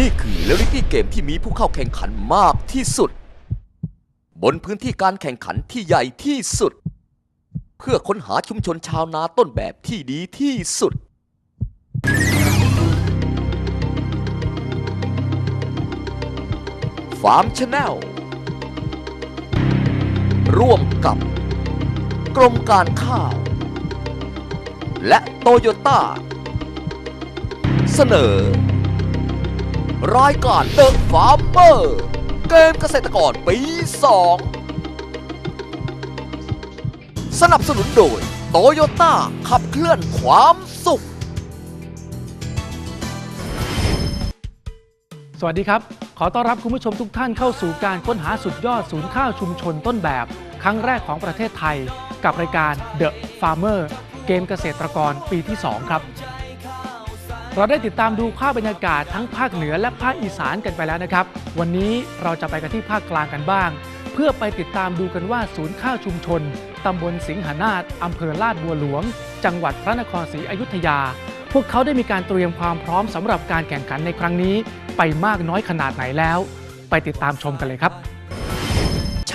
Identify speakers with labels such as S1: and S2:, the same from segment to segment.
S1: นี่คือเรลิตี้เกมที่มีผู้เข้าแข่งขันมากที่สุด บนพื้นที่การแข่งขันที่ใหญ่ที่สุด เพื่อค้นหาชุมชนชาวนาต้นแบบที่ดีที่สุด ฟาร์มชาแนลร่วมกับ กรมการข้าว และโตโยต้า เสนอ รายการเดอะฟาร์มเมอร์เกมเกษตรกรปี 2 สนับสนุนโดยโตโยต้าขับเคลื่อนความสุข
S2: สวัสดีครับ ขอต้อนรับคุณผู้ชมทุกท่านเข้าสู่การค้นหาสุดยอดศูนย์ข้าวชุมชนต้นแบบ ครั้งแรกของประเทศไทย กับรายการ The Farmer เกมเกษตรกรปีที่ 2 ครับ เราได้ติดตามดูภาพบรรยากาศทั้งภาคเหนือและภาคอีสานกันไปแล้วนะครับ วันนี้เราจะไปกันที่ภาคกลางกันบ้าง เพื่อไปติดตามดูกันว่าศูนย์ข้าวชุมชนตำบลสิงหนาฏอำเภอลาดบัวหลวง จังหวัดพระนครศรีอยุธยา พวกเขาได้มีการเตรียมความพร้อมสำหรับการแข่งขันในครั้งนี้ ไปมากน้อยขนาดไหนแล้ว ไปติดตามชมกันเลยครับ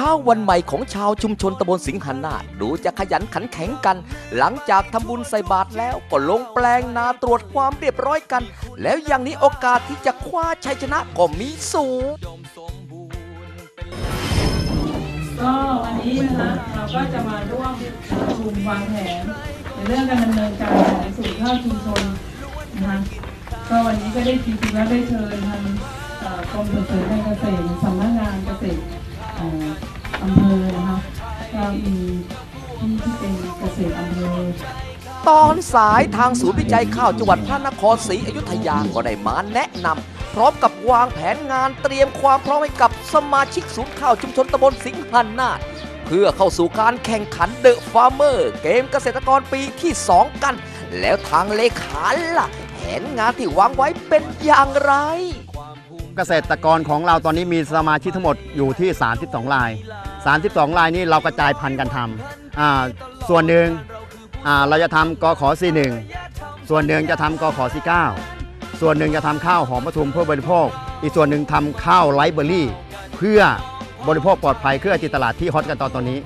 S1: ช้าวันใหม่ของชาวชุมชนตำบลสิงหนาดูจะขยันขันแข็งกัน หลังจากทำบุญใส่บาตรแล้วก็ลงแปลงนาตรวจความเรียบร้อยกัน แล้วอย่างนี้โอกาสที่จะคว้าชัยชนะก็มีสูง
S3: ก็วันนี้นะคะเราก็จะมาร่วมประชุมวางแผนในเรื่องการดำเนินการของสูตรข้าวชุมชนนะคะก็วันนี้ก็ได้ทีทีแล้วได้เชิญทางกรมส่งเสริมการเกษตรสำนักงานเกษตร อำเภอนะคะก็มีที่ที่เป็นเกษตรอำเภอ
S1: ตอนสายทางศูนย์วิจัยข้าวจังหวัดพระนครศรีอยุธยาก็ได้มาแนะนำพร้อมกับวางแผนงานเตรียมความพร้อมให้กับสมาชิกศูนย์ข้าวชุมชนตำบลสิงหันาฏเพื่อเข้าสู่การแข่งขันเดอะฟาร์เมอร์เกมเกษตรกรปีที่ 2 กัน แล้วทางเลขาล่ะแผนงานที่วางไว้เป็นอย่างไร
S4: เกษตรกรของเราตอนนี้มีสมาชิกทั้งหมดอยู่ที่ 32ราย 32รายนี้เรากระจายพันธุ์กันทำอ่าส่วนหนึ่งอ่าเราจะทำกขอ41ส่วนหนึ่งจะทำกขอ49ส่วนหนึ่งจะทำข้าวหอมปทุมเพื่อบริโภค อีกส่วนหนึ่งทำข้าวไลฟ์เบอร์รี่ เพื่อบริโภคปลอดภัยเพื่อจิตลาดที่ฮอตกันตอนตอนนี้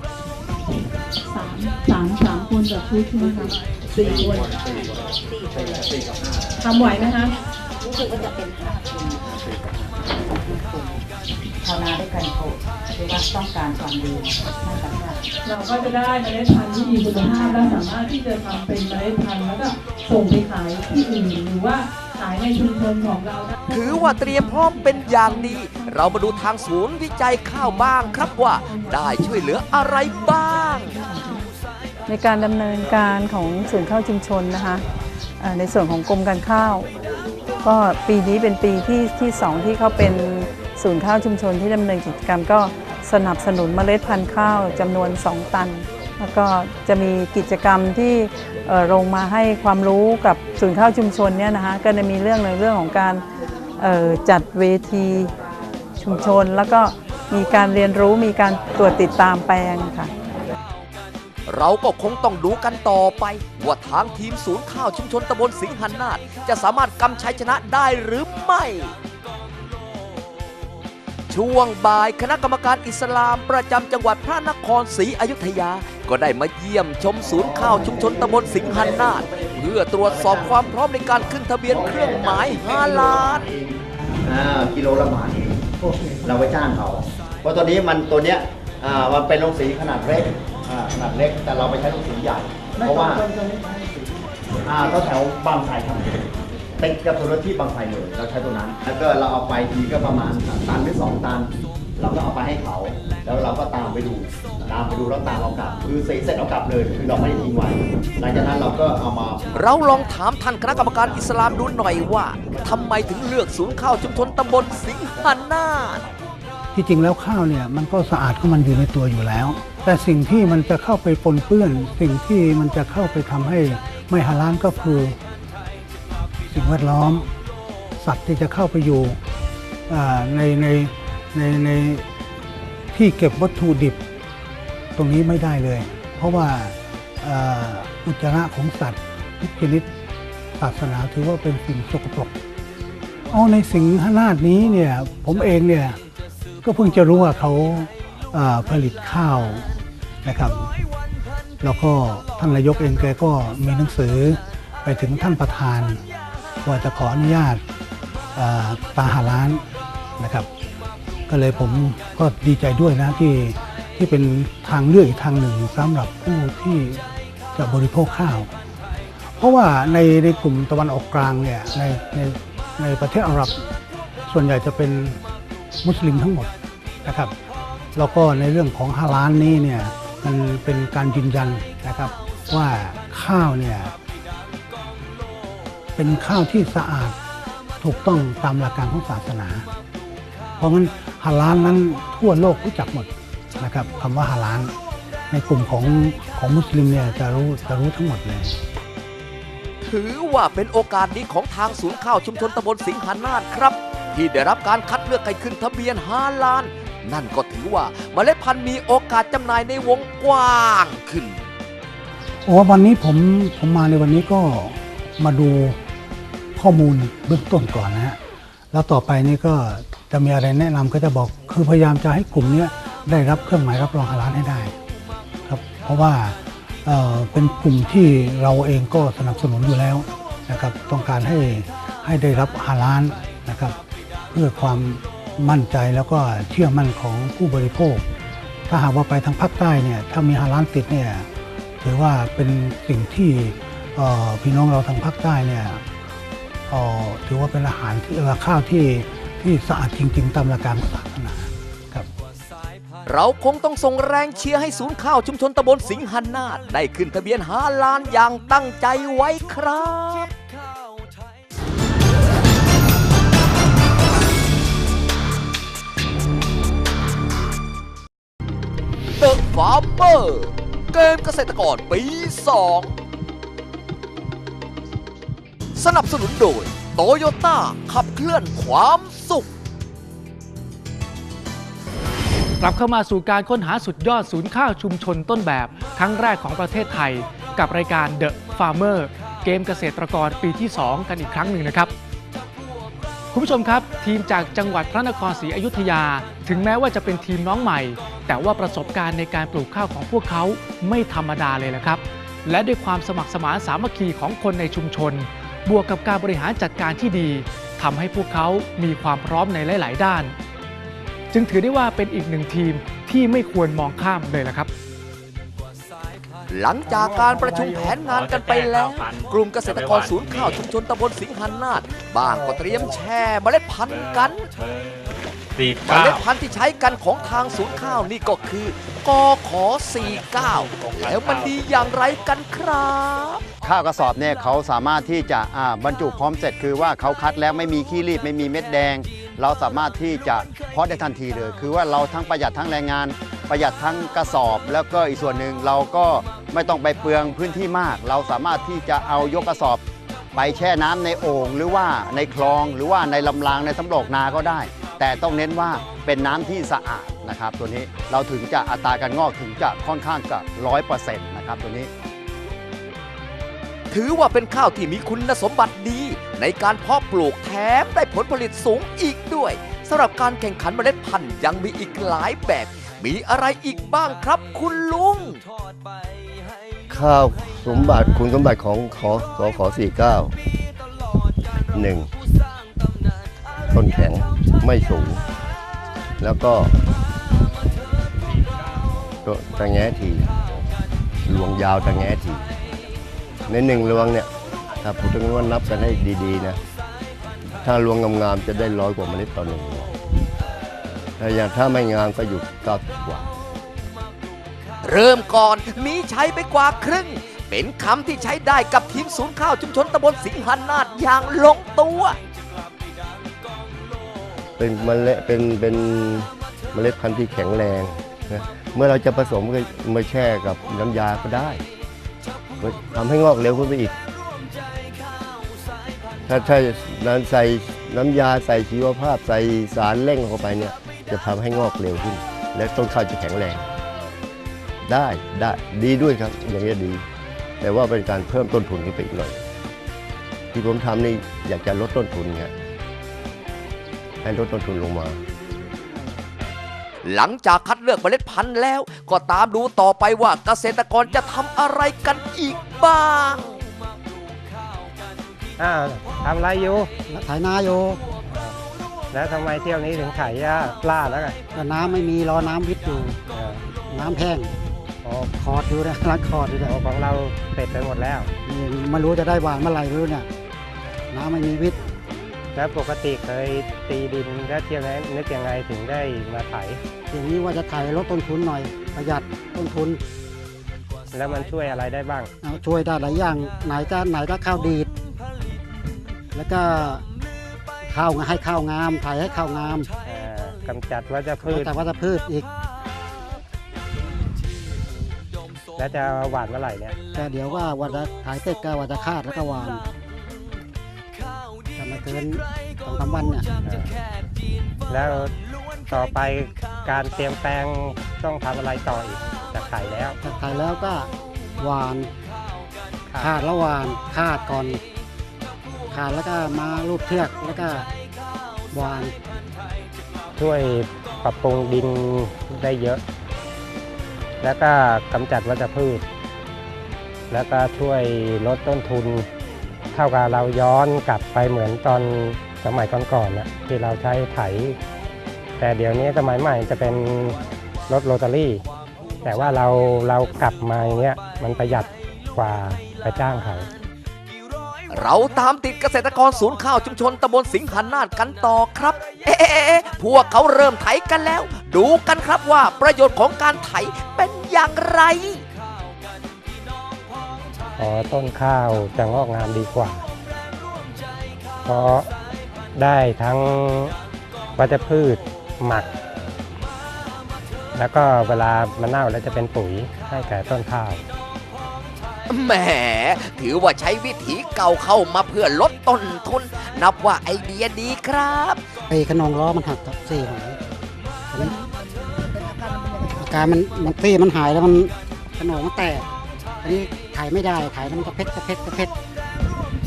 S3: สามสามสามคนกับชุดใช่ไหมคะสี่คนทำไหวไหมคะ
S5: รู้สึกว่าจะเป็น ห้าคนชาวนาด้วยกันโกหรือว่าต้องการความดีไม่ต่างกัน
S3: เราก็จะได้เมล็ดพันธุ์ที่มีคุณภาพและสามารถที่จะทำเป็นเมล็ดพันธุ์แล้วก็ส่งไปขายที่อื่นหรือว่าขายในชุมชนของเราได้
S1: ถือว่าเตรียมพร้อมเป็นอย่างดี เรามาดูทางศูนย์วิจัยข้าวบ้างครับว่า ได้ช่วยเหลืออะไรบ้าง
S6: ในการดำเนินการของศูนย์ข้าวชุมชนนะคะเอ่อในส่วนของกรมการข้าว ก็ปีนี้เป็นปีที่ที่สองที่เขาเป็น ศูนย์ข้าวชุมชนที่ดำเนินกิจกรรมก็สนับสนุนเมล็ดพันธุ์ข้าวจำนวน 2 ตัน แล้วก็จะมีกิจกรรมที่ลงมาให้ความรู้กับศูนย์ข้าวชุมชนเนี่ยนะคะก็จะมีเรื่องในเรื่องของการจัดเวทีชุมชน แล้วก็มีการเรียนรู้มีการตรวจติดตามแปลงค่ะ
S1: เราก็คงต้องดูกันต่อไป ว่าทางทีมศูนย์ข้าวชุมชนตำบลสิงหนาฏจะสามารถกำชัยชนะได้หรือไม่ ช่วงบ่ายคณะกรรมการอิสลามประจำจังหวัดพระนครศรีอยุธยา ก็ได้มาเยี่ยมชมศูนย์ข้าวชุมชนตำบลสิงหนาฏเพื่อตรวจสอบความพร้อมในการขึ้นทะเบียนเครื่องหมายฮาลาล
S4: กิโลละบาทเองเราไปจ้างเขา เพราะตัวนี้มันตัวเนี้ยมันเป็นโรงสีขนาดเล็กขนาดเล็กแต่เราไปใช้โรงสีใหญ่ เพราะว่าอ่าแถวบางไทรครับ ติดกับตัวรถที่บางไทรเลย เราใช้ตัวนั้น แล้วก็เราเอาไปทีก็ประมาณตันหรือสองตัน เราก็เอาไปให้เขา แล้วเราก็ตามไปดู ตามไปดูแล้วตามเอากลับ คือสีเสร็จเอากลับเลย คือเราไม่ได้ทิ้งไว้ หลังจากนั้นเราก็เอามา
S1: เราลองถามท่านคณะกรรมการอิสลามดูหน่อยว่าทำไมถึงเลือกศูนย์ข้าวชุมชนตำบลสิงหนาฏ
S7: ที่จริงแล้วข้าวเนี่ยมันก็สะอาดของมันอยู่ในตัวอยู่แล้ว แต่สิ่งที่มันจะเข้าไปปนเปื้อน สิ่งที่มันจะเข้าไปทำให้ไม่ฮาลาลก็คือ สิ่งแวดล้อม สัตว์ที่จะเข้าไปอยู่ในในในในที่เก็บวัตถุดิบตรงนี้ไม่ได้เลย เพราะว่าอุจจาระของสัตว์ทุกชนิดศาสนาถือว่าเป็นสิ่งสกปรกอ๋อในสิงหนาฏนี้เนี่ยผมเองเนี่ยก็เพิ่งจะรู้ว่าเขาผลิตข้าวนะครับ แล้วก็ท่านนายกเองแกก็มีหนังสือไปถึงท่านประธาน ว่าจะขออนุญาตเอ่อตาหาร้านนะครับ ก็เลยผมก็ดีใจด้วยนะที่ที่เป็นทางเลือกอีกทางหนึ่งสำหรับผู้ที่จะบริโภคข้าว เพราะว่าในในกลุ่มตะวันออกกลางเนี่ยในในในประเทศอาหรับส่วนใหญ่จะเป็นมุสลิมทั้งหมดนะครับ แล้วก็ในเรื่องของฮาลาลนี้เนี่ยมันเป็นการยืนยันนะครับว่าข้าวเนี่ย เป็นข้าวที่สะอาดถูกต้องตามหลักการของศาสนา เพราะงั้นฮาลาลนั้นทั่วโลกรู้จักหมดนะครับคำว่าฮาลาลในกลุ่มของของมุสลิมเนี่ยจะรู้จะรู้ทั้งหมดเลย
S1: ถือว่าเป็นโอกาสดีของทางศูนย์ข้าวชุมชนตำบลสิงหานาฏครับ ที่ได้รับการคัดเลือกให้ขึ้นทะเบียนฮาลาน นั่นก็ถือว่าเมล็ดพันธุ์มีโอกาสจำหน่ายในวงกว้างขึ้น
S7: โอ้วันนี้ผมผมมาในวันนี้ก็มาดู ข้อมูลเบื้องต้นก่อนนะฮะแล้วต่อไปนี่ก็จะมีอะไรแนะนำก็จะบอกคือพยายามจะให้กลุ่มนี้ได้รับเครื่องหมายรับรองฮาลาลให้ได้ครับเพราะว่าเเป็นกลุ่มที่เราเองก็สนับสนุนอยู่แล้วนะครับต้องการให้ให้ได้รับฮาลาลนะครับ เพื่อความมั่นใจแล้วก็เชื่อมั่นของผู้บริโภค ถ้าหากว่าไปทางภาคใต้เนี่ยถ้ามีฮาลาลติดเนี่ยถือว่าเป็นสิ่งที่พี่น้องเราทางภาคใต้เนี่ย ถือว่าเป็นอาหารที่เอ่อข้าวที่ที่สะอาดจริง ๆ ตามหลักการศาสนาครับ
S1: เราคงต้องส่งแรงเชียร์ให้ศูนย์ข้าวชุมชนตำบลสิงหนาฏได้ขึ้นทะเบียนฮาลานอย่างตั้งใจไว้ครับ The Farmer เกมเกษตรกรปี2 สนับสนุนโดยโตโยต้าขับเคลื่อนความสุข
S2: กลับเข้ามาสู่การค้นหาสุดยอดศูนย์ข้าวชุมชนต้นแบบครั้งแรกของประเทศไทย กับรายการ The Farmer เกมเกษตรกรปีที่ 2 กันอีกครั้งหนึ่งนะครับ คุณผู้ชมครับ ทีมจากจังหวัดพระนครศรีอยุธยา ถึงแม้ว่าจะเป็นทีมน้องใหม่ แต่ว่าประสบการณ์ในการปลูกข้าวของพวกเขาไม่ธรรมดาเลยละครับ และด้วยความสมัครสมานสามัคคีของคนในชุมชน บวกกับการบริหารจัดการที่ดีทำให้พวกเขามีความพร้อมในหลาย ๆ ด้าน จึงถือได้ว่าเป็นอีกหนึ่งทีมที่ไม่ควรมองข้ามเลยละครับ
S1: หลังจากการประชุมแผนงานกันไปแล้ว กลุ่มเกษตรกรศูนย์ข้าวชุมชนตำบลสิงหานาฏบ้างก็เตรียมแช่เมล็ดพันธุ์กัน
S8: สี่
S1: เม
S8: เก้า
S1: ล็ดพันธุ์ที่ใช้กันของทางศูนย์ข้าวนี่ก็คือกอขอ49 แล้วมันดีอย่างไรกันครับ
S4: ข้าวกระสอบเนี่ยเขาสามารถที่จะอ่าบรรจุพร้อมเสร็จคือว่าเขาคัดแล้วไม่มีขี้รีบไม่มีเม็ดแดง เราสามารถที่จะเพาะได้ทันทีเลย คือว่าเราทั้งประหยัดทั้งแรงงาน ประหยัดทั้งกระสอบ แล้วก็อีกส่วนหนึ่งเราก็ไม่ต้องไปเปลืองพื้นที่มาก เราสามารถที่จะเอายกกระสอบไปแช่น้ำในโอ่งหรือว่าในคลองหรือว่าในลำรางในสำโรงนาก็ได้ แต่ต้องเน้นว่าเป็นน้ำที่สะอาดนะครับ ตัวนี้เราถึงจะอัตราการงอกถึงจะค่อนข้างกับร้อยเปอร์เซ็นต์นะครับตัวนี้
S1: ถือว่าเป็นข้าวที่มีคุณสมบัติดี ในการเพาะปลูกแถมได้ผลผลิตสูงอีกด้วยสำหรับการแข่งขันเมล็ดพันธุ์ยังมีอีกหลายแบบ มีอะไรอีกบ้างครับคุณลุง
S9: ข้าวสมบัติคุณสมบัติของขอขอขอสี่เก้าหนึ่งต้นแข็ง ไม่สูง แล้วก็ตะแงทีรวงยาวตะแงที ในหนึ่งรวงเนี่ยถ้าพูดถึงว่านับกันให้ดีๆนะ ถ้ารวงงามๆจะได้ร้อยกว่าเมล็ดต่อหนึ่งรวงถ้าอย่างถ้าไม่งามก็อยู่เก้าสิบกว่า
S1: เริ่มก่อนมีใช้ไปกว่าครึ่ง เป็นคำที่ใช้ได้กับทีมศูนย์ข้าวชุมชนตำบลสิงหานาฏอย่างลงตัว
S9: เป็นเมล็ดเป็นเป็นเมล็ดพันธุ์ที่แข็งแรงนะเมื่อเราจะผสมก็มาแช่กับน้ำยาก็ได้ทำให้งอกเร็วขึ้นไปอีก ถ้าถ้านั้นใส่น้ำยาใส่ชีวภาพใส่สารเร่งเข้าไปเนี่ยจะทำให้งอกเร็วขึ้น และต้นข้าวจะแข็งแรง ได้ได้ดีด้วยครับอย่างนี้ดี แต่ว่าเป็นการเพิ่มต้นทุนขึ้นไปอีกหน่อย ที่ผมทำนี่อยากจะลดต้นทุนครับ ให้ลดต้นทุนลงมา
S1: หลังจากคัดเลือกเมล็ดพันธุ์แล้ว ก็ตามดูต่อไปว่าเกษตรกรจะทำอะไรกันอีกบ้าง
S8: อ้าวทำอะไรอยู่
S10: ถ่ายนาอยู่
S8: แล้วทำไมเที่ยวนี้ถึงขายยาปลาแล้วกัน
S10: แต่น้ำไม่มีรอน้ำวิทย์อยู่น้ำแห้ง
S8: โอ้
S10: คอร์ดอยู่นะรักคอร์ดอยู่นะ
S8: โหของเราเสร็จไปหมดแล้ว
S10: นี่ไม่รู้จะได้หวานเมื่อไหร่ไม่รู้เนี่ยน้ำไม่มีวิทย์
S8: แล้วปกติเคยตีดินแล้วเที่ยวนี้นึกยังไงถึงได้มาไถ
S10: อย่างนี้ว่าจะถ่ายลดต้นทุนหน่อยประหยัดต้นทุน
S8: แล้วมันช่วยอะไรได้บ้าง
S10: เอาช่วยได้หลายอย่างไหนจะไหนจะข้าวดีด แล้วก็ข้าวให้ข้าวงามถ่ายให้ข้าวงาม
S8: เอ่อกำจัดวัชพืช
S10: แต่วัชพืชอีก
S8: แล้วจะหวานเมื่อไหร่เนี่ย
S10: แต่เดี๋ยวว่าวันจะถ่ายเสร็จก็ว่าจะคาดแล้วก็หวานแต่ไม่ เกินสองสามวันเนี่ย
S8: แล้วต่อไปการเตรียมแปลงต้องทำอะไรต่ออีกจะขายแล้ว
S10: ถ้าถ่ายแล้วก็หวานคาดแล้วหวานคาดก่อนคาดแล้วก็มารูปเทือกแล้วก็หวาน
S8: ช่วยปรับปรุงดินได้เยอะ แล้วก็กำจัดวัชพืช แล้วก็ช่วยลดต้นทุน เท่ากับเราย้อนกลับไปเหมือนตอนสมัยก่อนๆน่ะที่เราใช้ไถ แต่เดี๋ยวนี้สมัยใหม่จะเป็นรถโรตารี่ แต่ว่าเราเรากลับมาอย่างเงี้ยมันประหยัดกว่าไปจ้างเขา
S1: เราตามติดเกษตรกรศูนย์ข้าวชุมชนตำบลสิงหานาฏกันต่อครับ เอ๊ะพวกเขาเริ่มไถกันแล้ว ดูกันครับว่าประโยชน์ของการไถเป็นอย่างไร
S8: พอต้นข้าวจะงอกงามดีกว่า เพราะได้ทั้งวัชพืชหมัก แล้วก็เวลามันเน่าแล้วจะเป็นปุ๋ยให้แก่ต้นข้าว
S1: แหมถือว่าใช้วิธีเก่าเข้ามาเพื่อลดต้นทุน นับว่าไอเดียดีครับ
S10: ไอ้ขนองล้อมันหักกับซี่ของอันนี้อาการมันมันซี่มันหายแล้วมันขนองมันแตก อันนี้ถ่ายไม่ได้ถ่ายแล้วมันกระเพชรกระเพชรกระเพชร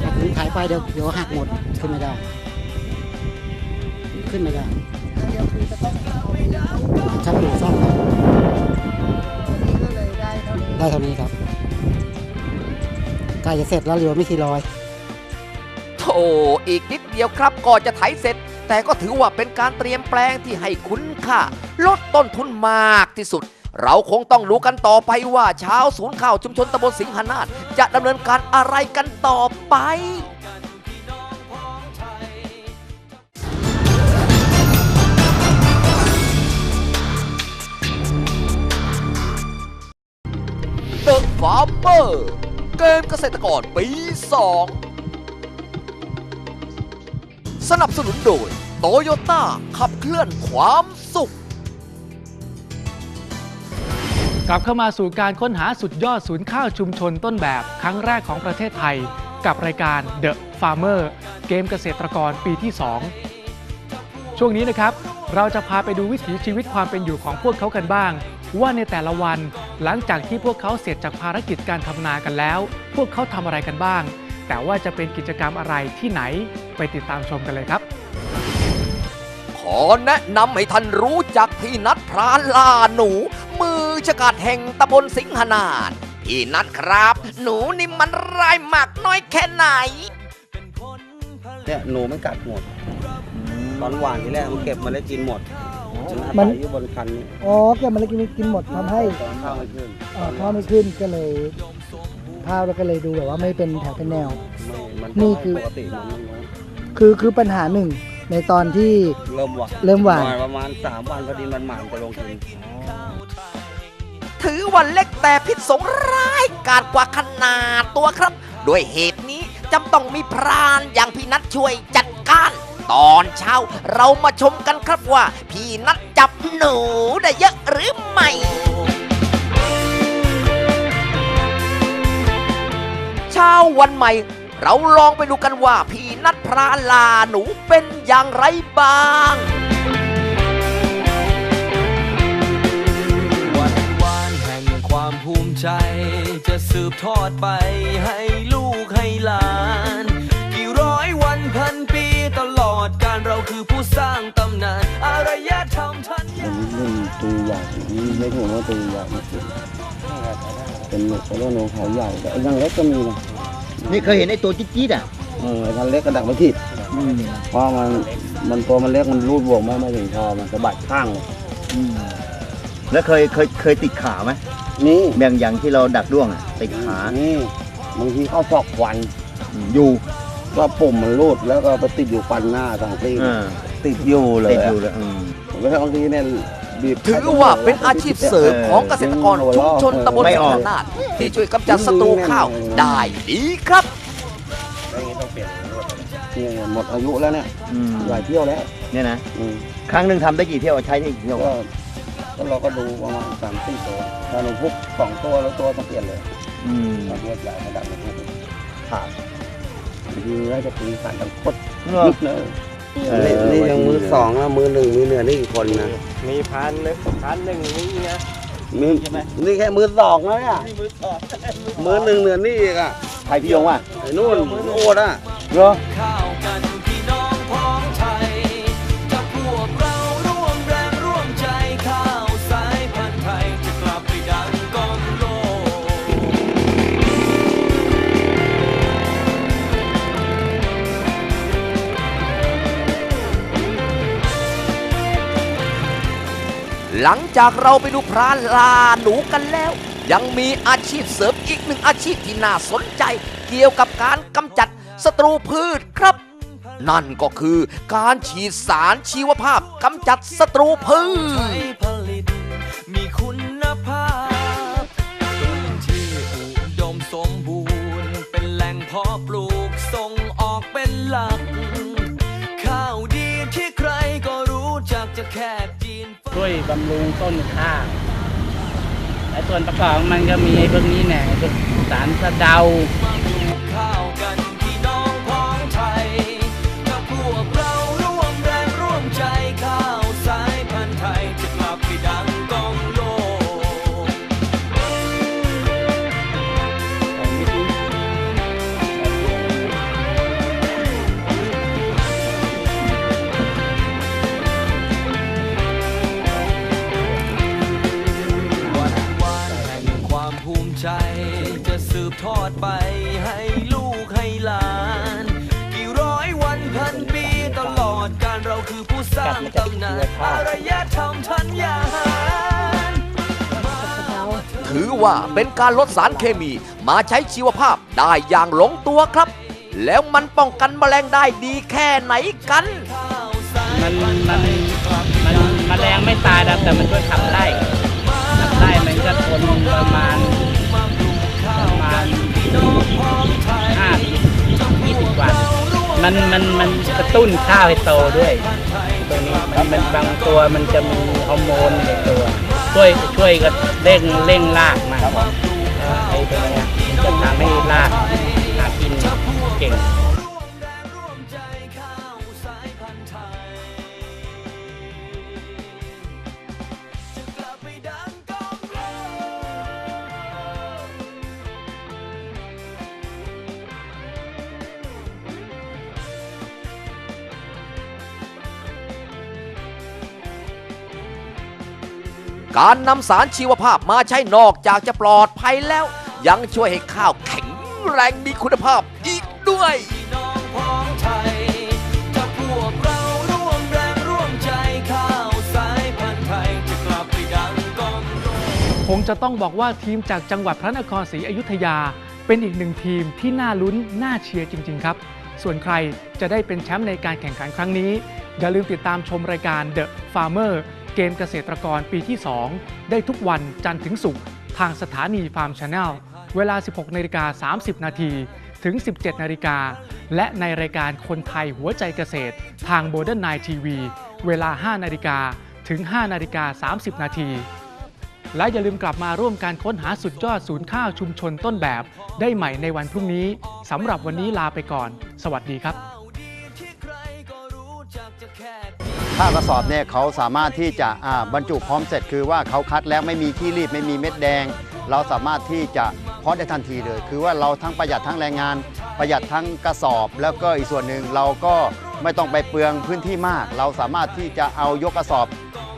S10: ถ้าถึงถ่ายไปเดี๋ยวเดี๋ยวหักหมดขึ้นไม่ได้ ขึ้นไม่ได้ช่างดูซ่อมครับได้เท่านี้ครับใกล้จะเสร็จแล้วเหลือไม่กี่ร้อย
S1: โธ่อีกนิดเดียวครับก็จะไถเสร็จ แต่ก็ถือว่าเป็นการเตรียมแปลงที่ให้คุ้นค่าลดต้นทุนมากที่สุด เราคงต้องรู้กันต่อไปว่าชาวศูนย์ข้าวชุมชนตำบลสิงหนาฏจะดำเนินการอะไรกันต่อไป The Farmer เกมเกษตรกรปี 2 สนับสนุนโดยโตโยต้าขับเคลื่อนความสุข
S2: กลับเข้ามาสู่การค้นหาสุดยอดศูนย์ข้าวชุมชนต้นแบบครั้งแรกของประเทศไทย กับรายการ The Farmer เกมเกษตรกรปีที่ 2 ช่วงนี้นะครับ เราจะพาไปดูวิถีชีวิตความเป็นอยู่ของพวกเขากันบ้าง ว่าในแต่ละวันหลังจากที่พวกเขาเสร็จจากภารกิจการทำนากันแล้ว พวกเขาทำอะไรกันบ้าง แต่ว่าจะเป็นกิจกรรมอะไรที่ไหนไปติดตามชมกันเลยครับ
S1: อแนะนำให้ท่านรู้จักพี่นัดพรานล่าหนู มือชะกาดแห่งตำบลสิงหนาฏพี่นัดครับ หนูนี่มันร้ายมากน้อยแค่ไหน
S11: เนี่ยหนูมันกัดหมด ตอนหวานที่แรกมันเก็บมาแล้วกินหมด
S10: มัน
S11: อาศัยอยู่บนคันนี้
S10: อ๋อแกมันเลยกินกินหมดทำให้
S11: ตอนข้าวไม่ขึ้น
S10: เอ่อข้าวไม่ขึ้นก็เลยข้าวแล้วก็เลยดูแบบว่าไม่เป็นแถวเป็นแนว
S11: ไม่มัน
S10: นี่คือ
S11: ปกติมันไม่รู้
S10: คือคือปัญหาหนึ่ง ในตอนที่
S11: เริ่มหวาน
S10: เริ่มหวาน
S11: ประมาณสามวันพอดีมันหมานจะลงกิน
S1: ถือว่าเล็กแต่พิษสงร้ายกาจกว่าขนาดตัวครับ ด้วยเหตุนี้จำต้องมีพรานอย่างพี่นัดช่วยจัดการ ตอนเช้าเรามาชมกันครับว่า พี่นัดจับหนูได้เยอะหรือไม่เช้าวันใหม่ เราลองไปดูกันว่าพี่นัทพระลาหนูเป็นอย่างไรบ้าง
S12: วันวานแห่งความภูมิใจ จะสืบทอดไปให้ลูกให้หลาน กี่ร้อยวันพันปีตลอดการเราคือผู้สร้าง
S13: ตำ
S1: นานอารยธรร
S13: มทันยาตัวอย่างนี้เล็กหนูว่าตัวอย่าเป็นหนูก็ว่าหนูเขาใหญ่แต่ยังเล็กก็มีนะ
S4: นี่เคยเห็นไอ้ตัวจี๊ดๆอะ
S13: เออไอ้ทันเล็กกระดักมาขีดเพราะมันมันตัวมันเล็กมันรูดบวกไม่ไม่ถึงคอมันสะบัดข้างเลย
S4: แล้วเคยเคยเคยติดขาไหม
S13: นี่
S4: แบ่งอย่างที่เราดักด้วงอะติดขา
S13: นี่บางทีเข้าฟอกควัน
S4: อยู่
S13: ก็ปุ่มมันรูดแล้วก็ไปติดอยู่ฟันหน้าสองซี่
S4: อ่า
S13: ติดอยู่เลย
S4: ติดอยู่เลยอืม
S13: แล้วบางทีเนี่ยบีบ
S1: ถือว่าเป็นอาชีพเสริมของเกษตรกรชุมชนตำบล
S4: ไม่
S1: สิ
S4: ออก
S1: งหนาฏที่ช่วยกำจัดศัตรูข้าวได้ดีครับ
S13: เนี่ยหมดอายุแล้วเนี่ย
S4: อืม
S13: หลายเที่ยวแล้ว
S4: เนี่ยนะ
S13: อืม
S4: ครั้งหนึ่งทำได้กี่เที่ยวใช้ได้กี่เที่ยว
S13: ก็ก็เราก็ดูประมาณสามสี่ตัวถ้าเราพุกสองตัวแล้วตัวต้องเปลี่ยนเลย
S4: อืม
S13: เราเลือกใหญ่ระดับนี้
S4: ขาด
S13: คือน่าจะปีขาดกันโคตร
S4: เหรอ
S13: นิด เลย
S4: เออ
S13: นี่นี่ยังมือสองนะมือหนึ่งมีเหนือนี่กี่คนนะ
S8: มีพันหนึ่งพันหนึ่งนี่นะ
S13: มีนี่แค่มือสองนะเนี่ยมือหนึ่งเหนือนี่อีกอะ
S4: ใครพี่ยงว่ะ
S13: ไอ้นู่นโอ้น่ะ
S4: เหรอ
S1: หลังจากเราไปดูพรานลาหนูกันแล้ว ยังมีอาชีพเสริมอีกหนึ่งอาชีพที่น่าสนใจ เกี่ยวกับการกำจัดศัตรูพืชครับ นั่นก็คือการฉีดสารชีวภาพกำจัดศัตรูพืช
S12: ว
S14: ยบำรุงต้นข้าวและส่วนประกอบมันก็มีไอ้พวกนี้แหน่พวกสารสะเดา
S12: สร้างตำนานอารยธรรมทัญญาหาร
S1: ถือว่าเป็นการลดสารเคมีมาใช้ชีวภาพได้อย่างลงตัวครับ แล้วมันป้องกันแมลงได้ดีแค่ไหนกัน
S14: มันมันมันแมลงไม่ตายนะแต่มันช่วยทำไร่ทำไร่มันก็ทนประมาณประมาณห้ายี่สิบวัน มันมันมันกระตุ้นข้าวให้โตด้วย ตัวนี้มันมันบางตัวมันจะมีฮอร์โมนในตัว ช่วยช่วยก็เร่งเร่งรากมาเอ่อไอ้ตัวเนี้ยมันจะทำให้รากหากินเก่ง
S1: การนำสารชีวภาพมาใช้นอกจากจะปลอดภัยแล้ว ยังช่วยให้ข้าวแข็งแรงมีคุณภาพอีกด้วย
S12: พ้องไทยถ้าพวกเราร่วมแรงร่วมใจข้าวสายพันธุ์ไทยจะกลับไปดังก้องโลก
S2: คงจะต้องบอกว่าทีมจากจังหวัดพระนครศรีอยุธยา เป็นอีกหนึ่งทีมที่น่าลุ้นน่าเชียร์จริง ๆ ครับ ส่วนใครจะได้เป็นแชมป์ในการแข่งขันครั้งนี้ อย่าลืมติดตามชมรายการ The Farmer เกมเกษตรกรปีที่ 2 ได้ทุกวันจันทร์ถึงศุกร์ทางสถานีฟาร์มชาแนลเวลา 16นาฬิกา30 นาทีถึง 17นาฬิกาและในรายการคนไทยหัวใจเกษตร ทางโ o เดิร์นไนทีวีเวลา 5นาฬิกาถึง 5นาฬิกา30 นาทีและอย่าลืมกลับมาร่วมการค้นหาสุดยอดศูนย์ข้าวชุมชนต้นแบบ ได้ใหม่ในวันพรุ่งนี้สำหรับวันนี้ลาไปก่อน สวัสดีครับ
S4: ถ้ากระสอบเนี่ยเขาสามารถที่จะบรรจุพร้อมเสร็จคือว่าเขาคัดแล้วไม่มีขี้รีดไม่มีเม็ดแดง เราสามารถที่จะเพาะได้ทันทีเลย คือว่าเราทั้งประหยัดทั้งแรงงาน ประหยัดทั้งกระสอบ แล้วก็อีกส่วนหนึ่งเราก็ไม่ต้องไปเปลืองพื้นที่มาก เราสามารถที่จะเอายกกระสอบ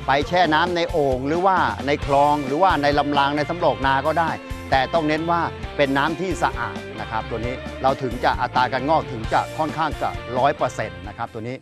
S4: ไปแช่น้ำในโอ่งหรือว่าในคลองหรือว่าในลำรางในสำโรงนาก็ได้ แต่ต้องเน้นว่าเป็นน้ำที่สะอาดนะครับ ตัวนี้เราถึงจะอัตราการงอกถึงจะค่อนข้างกับร้อยเปอร์เซ็นต์นะครับตัวนี้